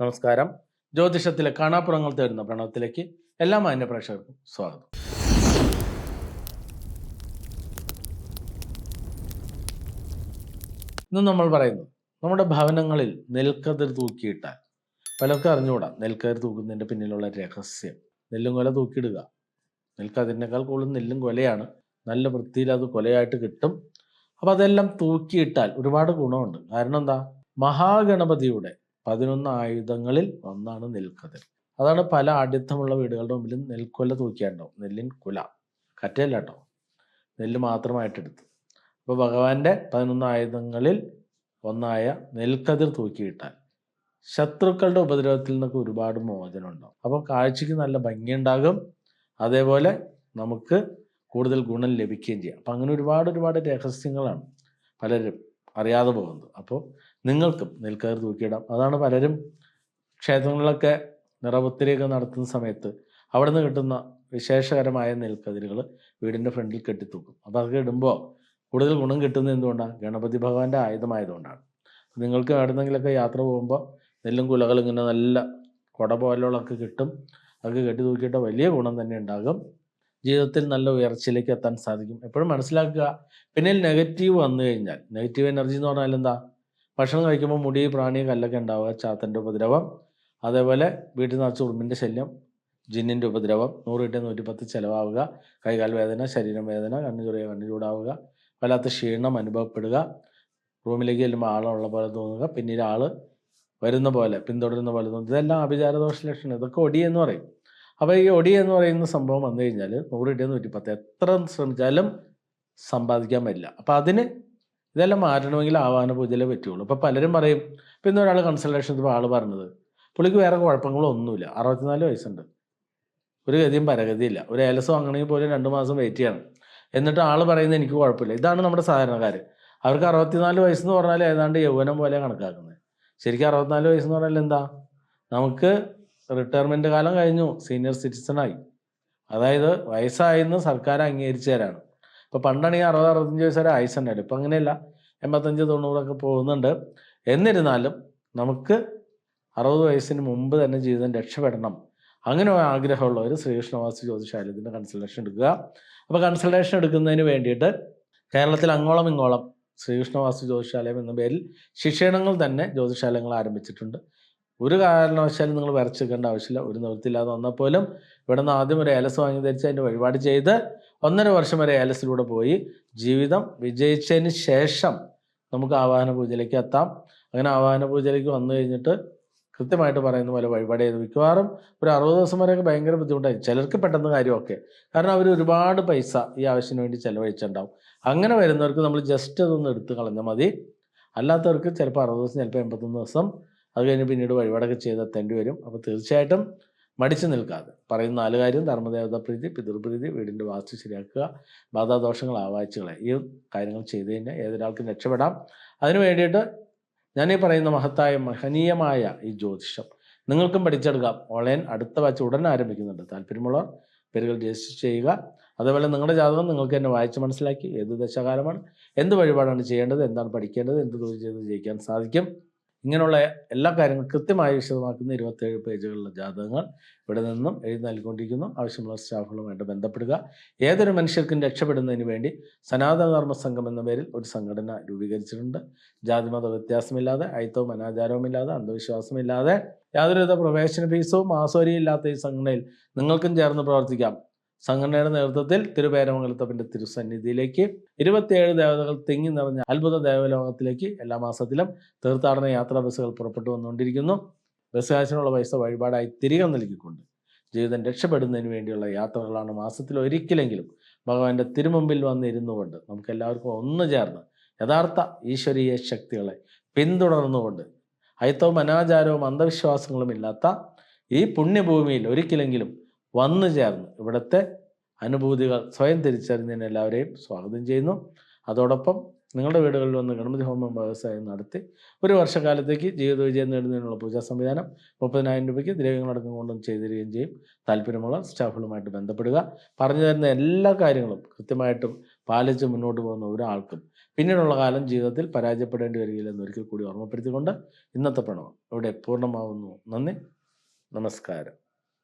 നമസ്കാരം. ജ്യോതിഷത്തിലെ കാണാപ്പുറങ്ങൾ തേടുന്ന പ്രണവത്തിലേക്ക് എല്ലാ മാന്യ പ്രേക്ഷകർക്കും സ്വാഗതം. ഇന്ന് നമ്മൾ പറയുന്നത് നമ്മുടെ ഭവനങ്ങളിൽ നെൽക്കതിർ തൂക്കിയിട്ടാൽ. പലർക്കും അറിഞ്ഞുകൂടാ നെൽക്കതിർ തൂക്കുന്നതിന്റെ പിന്നിലുള്ള രഹസ്യം. നെല്ലും കൊല തൂക്കിയിടുക. നെൽക്കതിരിനേക്കാൾ കൂടുതൽ നെല്ലും കൊലയാണ്. നല്ല വൃത്തിയിൽ അത് കൊലയായിട്ട് കിട്ടും. അപ്പം അതെല്ലാം തൂക്കിയിട്ടാൽ ഒരുപാട് ഗുണമുണ്ട്. കാരണം എന്താ? മഹാഗണപതിയുടെ പതിനൊന്ന് ആയുധങ്ങളിൽ ഒന്നാണ് നെൽക്കതിർ അതാണ് പല ആഢ്യത്വമുള്ള വീടുകളുടെ മുമ്പിലും നെൽക്കൊല തൂക്കിയാണ്ടാവും നെല്ലിൻ കുല. കറ്റയല്ല കേട്ടോ നെല്ല് മാത്രമായിട്ട് എടുത്ത്. അപ്പോൾ ഭഗവാന്റെ പതിനൊന്ന് ആയുധങ്ങളിൽ ഒന്നായ നെൽക്കതിർ തൂക്കിയിട്ടാൽ ശത്രുക്കളുടെ ഉപദ്രവത്തിൽ നിന്നൊക്കെ ഒരുപാട് മോചനം ഉണ്ടാവും അപ്പോൾ കാഴ്ചയ്ക്ക് നല്ല ഭംഗിയുണ്ടാകും. അതേപോലെ നമുക്ക് കൂടുതൽ ഗുണം ലഭിക്കുകയും ചെയ്യാം. അപ്പം അങ്ങനെ ഒരുപാട് ഒരുപാട് രഹസ്യങ്ങളാണ് പലരും അറിയാതെ പോകുന്നത്. അപ്പോൾ നിങ്ങൾക്കും നെൽക്കയർ തൂക്കിയിടാം അതാണ് പലരും ക്ഷേത്രങ്ങളിലൊക്കെ നിറപുത്തിരിയൊക്കെ നടത്തുന്ന സമയത്ത് അവിടെ നിന്ന് കിട്ടുന്ന വിശേഷകരമായ നെൽക്കതിരുകൾ വീടിന്റെ ഫ്രണ്ടിൽ കെട്ടിത്തൂക്കും. അപ്പോൾ അതൊക്കെ ഇടുമ്പോൾ കൂടുതൽ ഗുണം കിട്ടുന്നത് എന്തുകൊണ്ടാണ്? ഗണപതി ഭഗവാന്റെ ആയുധമായതുകൊണ്ടാണ്. നിങ്ങൾക്ക് എവിടെന്നെങ്കിലൊക്കെ യാത്ര പോകുമ്പോൾ നെല്ലും കുലകളും ഇങ്ങനെ നല്ല കുട പോലുള്ളതൊക്കെ കിട്ടും. അതൊക്കെ കെട്ടി തൂക്കിയിട്ട് വലിയ ഗുണം തന്നെ ഉണ്ടാകും. ജീവിതത്തിൽ നല്ല ഉയർച്ചയിലേക്ക് എത്താൻ സാധിക്കും. എപ്പോഴും മനസ്സിലാക്കുക പിന്നെ നെഗറ്റീവ് വന്നു കഴിഞ്ഞാൽ നെഗറ്റീവ് എനർജി എന്ന് പറഞ്ഞാൽ എന്താ? ഭക്ഷണം കഴിക്കുമ്പോൾ മുടി പ്രാണി കല്ലൊക്കെ ഉണ്ടാവുക ചാത്തന്റെ ഉപദ്രവം. അതേപോലെ വീട്ടിൽ നിറച്ച് ഉറുമ്പിന്റെ ശല്യം ജിന്നിന്റെ ഉപദ്രവം നൂറ് കിട്ടിയ നൂറ്റിപ്പത്ത് ചിലവാവുക കൈകാൽ വേദന ശരീരം വേദന കണ്ണു ചൊറിയ കണ്ണു ചൂടാവുക വല്ലാത്ത ക്ഷീണം അനുഭവപ്പെടുക റൂമിലേക്ക് ചെല്ലുമ്പോൾ ആളുള്ള പോലെ തോന്നുക പിന്നീട് ആൾ വരുന്ന പോലെ പിന്തുടരുന്ന പോലെ തോന്നുക. ഇതെല്ലാം അഭിചാരദോഷ ലക്ഷണം ഇതൊക്കെ ഒടി എന്ന് പറയും. അപ്പോൾ ഈ ഒടി എന്ന് പറയുന്ന സംഭവം വന്നു കഴിഞ്ഞാൽ നൂറ് കിട്ടിയ നൂറ്റിപ്പത്ത് എത്ര ശ്രമിച്ചാലും സമ്പാദിക്കാൻ പറ്റില്ല. അപ്പം അതിന് ഇതെല്ലാം മാറ്റണമെങ്കിൽ ആവാന പൂജയിലേ പറ്റുള്ളൂ. അപ്പോൾ പലരും പറയും ഇപ്പം ഇന്ന് ഒരാൾ കൺസൾട്ടേഷൻ ഇപ്പോൾ ആൾ പറഞ്ഞത് പുള്ളിക്ക് വേറെ കുഴപ്പങ്ങളൊന്നുമില്ല അറുപത്തിനാല് വയസ്സുണ്ട്. ഒരു ഗതിയും പരഗതിയില്ല. ഒരു ഏലസ് വാങ്ങണമെങ്കിൽ പോലും രണ്ട് മാസം വെയിറ്റ് ചെയ്യണം. എന്നിട്ട് ആൾ പറയുന്നത് എനിക്ക് കുഴപ്പമില്ല. ഇതാണ് നമ്മുടെ സാധാരണക്കാർ അവർക്ക് അറുപത്തിനാല് വയസ്സെന്ന് പറഞ്ഞാൽ ഏതാണ്ട് യൗവനം പോലെ കണക്കാക്കുന്നത്. ശരിക്കും അറുപത്തിനാല് വയസ്സെന്ന് പറഞ്ഞാൽ എന്താ? നമുക്ക് റിട്ടയർമെന്റ് കാലം കഴിഞ്ഞു. സീനിയർ സിറ്റിസണായി അതായത് വയസ്സായെന്ന് സർക്കാർ അംഗീകരിച്ചവരാണ് ഇപ്പൊ പണ്ടാണ് പണ്ടാണെങ്കിൽ അറുപത് അറുപത്തഞ്ച് വയസ്സ് വരെ ആയുസ് ഉണ്ടായിരുന്നു ഇപ്പൊ അങ്ങനെയല്ല. എൺപത്തഞ്ച് തൊണ്ണൂറൊക്കെ പോകുന്നുണ്ട്. എന്നിരുന്നാലും നമുക്ക് അറുപത് വയസ്സിന് മുമ്പ് തന്നെ ജീവിതം രക്ഷപ്പെടണം. അങ്ങനെ ആഗ്രഹമുള്ളവർ ശ്രീകൃഷ്ണവാസി ജ്യോതിശാലയത്തിന്റെ കൺസൾട്ടേഷൻ എടുക്കുക. അപ്പോൾ കൺസൾട്ടേഷൻ എടുക്കുന്നതിന് വേണ്ടിയിട്ട് കേരളത്തിൽ അങ്ങോളം ഇങ്ങോളം ശ്രീകൃഷ്ണവാസു ജ്യോതിഷാലയം എന്ന പേരിൽ ശിക്ഷണങ്ങൾ തന്നെ ജ്യോതിഷാലയങ്ങൾ ആരംഭിച്ചിട്ടുണ്ട്. ഒരു കാരണവശാലും നിങ്ങൾ വരച്ചെടുക്കേണ്ട ആവശ്യമില്ല. ഒരു നിവൃത്തിയില്ലാതെ വന്നാൽ പോലും ഇവിടെ നിന്ന് ആദ്യം ഒരു ഏലസ് വാങ്ങി ധരിച്ച് അതിന്റെ വഴിപാട് ചെയ്ത് ഒന്നര വർഷം വരെ ഏലസിലൂടെ പോയി. ജീവിതം വിജയിച്ചതിന് ശേഷം നമുക്ക് ആവാഹന പൂജയിലേക്ക് എത്താം. അങ്ങനെ ആവാഹന പൂജയിലേക്ക് വന്നു കഴിഞ്ഞിട്ട് കൃത്യമായിട്ട് പറയുന്ന പോലെ വഴിപാട് ചെയ്ത് മിക്കവാറും ഒരു അറുപത് ദിവസം വരെയൊക്കെ ഭയങ്കര ബുദ്ധിമുട്ടായി. ചിലർക്ക് പെട്ടെന്ന് കാര്യമൊക്കെ. കാരണം അവർ ഒരുപാട് പൈസ ഈ ആവശ്യത്തിന് വേണ്ടി ചിലവഴിച്ചിട്ടുണ്ടാവും. അങ്ങനെ വരുന്നവർക്ക് നമ്മൾ ജസ്റ്റ് അതൊന്ന് എടുത്ത് കളഞ്ഞാൽ മതി. അല്ലാത്തവർക്ക് ചിലപ്പോൾ അറുപത് ദിവസം ചിലപ്പോൾ എൺപത്തൊന്ന് ദിവസം അത് കഴിഞ്ഞ് പിന്നീട് വഴിപാടൊക്കെ ചെയ്തെത്തേണ്ടി വരും. അപ്പോൾ തീർച്ചയായിട്ടും മടിച്ചു നിൽക്കാതെ. പറയുന്ന നാല് കാര്യം ധർമ്മദേവത പ്രീതി പിതൃപ്രീതി വീടിന്റെ വാസ്തു ശരിയാക്കുക ബാധാദോഷങ്ങൾ ആവാഴ്ചകളെ ഈ കാര്യങ്ങൾ ചെയ്തു കഴിഞ്ഞാൽ ഏതൊരാൾക്കും രക്ഷപ്പെടാം. അതിനു വേണ്ടിയിട്ട് ഈ പറയുന്ന മഹത്തായ മഹനീയമായ ഈ ജ്യോതിഷം നിങ്ങൾക്കും പഠിച്ചെടുക്കാം. ഓൺലൈൻ അടുത്ത ബാച്ച് ഉടൻ ആരംഭിക്കുന്നുണ്ട്. താല്പര്യമുള്ളവർ പേരുകൾ രജിസ്റ്റർ ചെയ്യുക. അതേപോലെ നിങ്ങളുടെ ജാതകം നിങ്ങൾക്ക് തന്നെ വായിച്ച് മനസ്സിലാക്കി. ഏത് ദശകാലമാണ് എന്ത് വഴിപാടാണ് ചെയ്യേണ്ടത് എന്താണ് പഠിക്കേണ്ടത് എന്ത് തൊഴിൽ ചെയ്ത് ജയിക്കാൻ സാധിക്കും. ഇങ്ങനെയുള്ള എല്ലാ കാര്യങ്ങളും കൃത്യമായി വിശദമാക്കുന്ന ഇരുപത്തേഴ് പേജുകളിലെ ജാതകങ്ങൾ ഇവിടെ നിന്നും എഴുതി നൽകിക്കൊണ്ടിരിക്കുന്നു. ആവശ്യമുള്ള സ്റ്റാഫുകളുമായിട്ട് ബന്ധപ്പെടുക. ഏതൊരു മനുഷ്യർക്കും രക്ഷപ്പെടുന്നതിന് വേണ്ടി സനാതന ധർമ്മ സംഘം എന്ന പേരിൽ ഒരു സംഘടന രൂപീകരിച്ചിട്ടുണ്ട്. ജാതിമത വ്യത്യാസമില്ലാതെ അയിത്തവും അനാചാരവുമില്ലാതെ അന്ധവിശ്വാസമില്ലാതെ യാതൊരുവിധ പ്രവേശന ഫീസോ മാസോരിയും ഇല്ലാത്ത ഈ സംഘടനയിൽ നിങ്ങൾക്കും ചേർന്ന് പ്രവർത്തിക്കാം. സംഘടനയുടെ നേതൃത്വത്തിൽ തിരുപേരമംഗലത്തപ്പന്റെ തിരുസന്നിധിയിലേക്ക് ഇരുപത്തിയേഴ് ദേവതകൾ തിങ്ങി നിറഞ്ഞ അത്ഭുത ദേവലോകത്തിലേക്ക് എല്ലാ മാസത്തിലും തീർത്ഥാടന യാത്രാ ബസ്സുകൾ പുറപ്പെട്ടു വന്നുകൊണ്ടിരിക്കുന്നു. ബസ് കാശിനുള്ള പൈസ വഴിപാടായി തിരികെ നൽകിക്കൊണ്ട് ജീവിതം രക്ഷപ്പെടുന്നതിന് വേണ്ടിയുള്ള യാത്രകളാണ് മാസത്തിൽ ഒരിക്കലെങ്കിലും ഭഗവാന്റെ തിരുമുമ്പിൽ വന്നിരുന്നു കൊണ്ട് നമുക്ക് എല്ലാവർക്കും ഒന്നു ചേർന്ന് യഥാർത്ഥ ഈശ്വരീയ ശക്തികളെ പിന്തുടർന്നുകൊണ്ട് അയിത്തവും അനാചാരവും അന്ധവിശ്വാസങ്ങളും ഇല്ലാത്ത ഈ പുണ്യഭൂമിയിൽ ഒരിക്കലെങ്കിലും വന്നു ചേർന്ന്. ഇവിടുത്തെ അനുഭൂതികൾ സ്വയം തിരിച്ചറിഞ്ഞതിന് എല്ലാവരെയും സ്വാഗതം ചെയ്യുന്നു. അതോടൊപ്പം നിങ്ങളുടെ വീടുകളിൽ വന്ന് ഗണപതി ഹോമം വ്യവസായം നടത്തി ഒരു വർഷക്കാലത്തേക്ക് ജീവിത വിജയം നേടുന്നതിനുള്ള പൂജാ സംവിധാനം മുപ്പതിനായിരം രൂപയ്ക്ക് ദ്രവ്യങ്ങളടക്കം കൊണ്ടും ചെയ്തിരിക്കുകയും ചെയ്യും. താല്പര്യമുള്ള സ്റ്റാഫുകളുമായിട്ട് ബന്ധപ്പെടുക. പറഞ്ഞു തരുന്ന എല്ലാ കാര്യങ്ങളും കൃത്യമായിട്ടും പാലിച്ച് മുന്നോട്ട് പോകുന്ന ഒരാൾക്കും പിന്നീടുള്ള കാലം ജീവിതത്തിൽ പരാജയപ്പെടേണ്ടി വരികയില്ലെന്ന് ഒരിക്കൽ കൂടി ഓർമ്മപ്പെടുത്തിക്കൊണ്ട് ഇന്നത്തെ പ്രണവം ഇവിടെ പൂർണമാവുന്നു. നന്ദി. നമസ്കാരം.